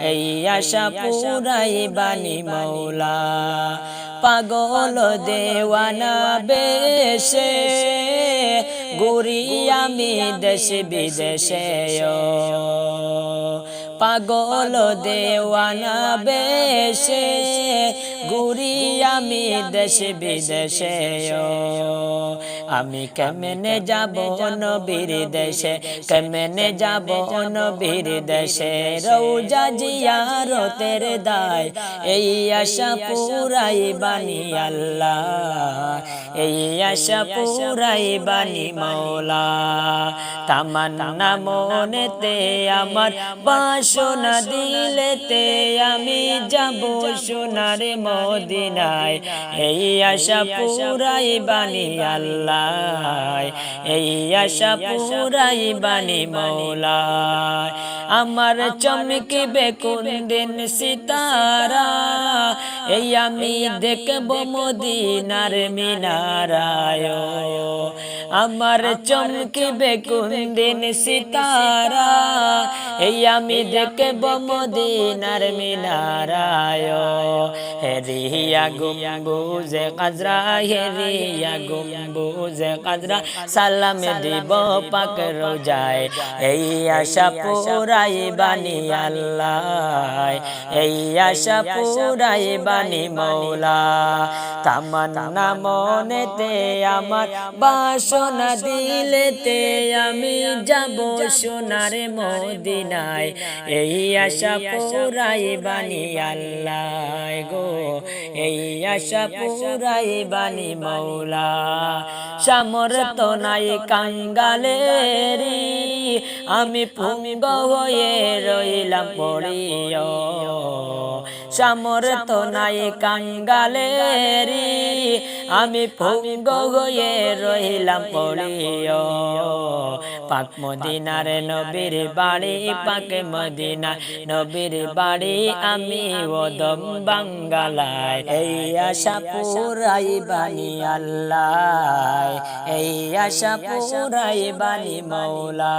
এই আশা পুরাই বানি মৌলা। পাগল দেওয়ানা বেশে, গুরি আমি দেশ বিদেশে পাগল দেওয়ানা বেশে ঘুরি আমি দেশ বিদেশে আমি কেমনে যাব নবীর দেশে? কেমনে যাব নবীর দেশে? রৌজা জিয়ারতের দায় এই আশা পুরাই বানি আল্লাহ। এই আশা পুরাই বানি মৌলা। তামান্না মনেতে আমার বাসনা দিলেতে আমি যাব সোনার মদিনায়। এই আশা পুরাই বাণী আল্লাহ। এই আশা পুরাই বাণী মৌলা আমার চমকিবে কোন দিন সিতারা। এই আমি দেখব মদিনার মিনারায় আমার চমকিবে কোন দিন সিতারা এই আমি দেখব মদিনার মিনারায়। হেরিয়া গুম্বুজে কাজরা হেরিয়া গুম্বুজে কাজরা সালাম দিব পাক রোজায়। এই আশা পুরাই বানি আল্লাহ এই আশা পুরাই বানি মৌলা। তামান্না মনেতে আমার বাসনা দিলেতে আমি যাব সোনার মদিনায়। এই আশা পুরাই বানি আল্লাহ গো। এই আশা পুরাই বানি মৌলা। সামর তো নাই কাঙ্গালেরি আমি পুঙ্গ হয়ে রইলাম পড়িও। সামর তো নাই কাঙ্গালেরি। আমি পুঙ্গ হয়ে রইলাম পড়িও। পাক মদিনার নবীর বাড়ি, পাক মদিনা নবীর বাড়ি, আমি ওদম বাঙ্গালায়। এই আশা পুরাই বানি আল্লাহ। এই আশা পুরাই বানি মৌলা।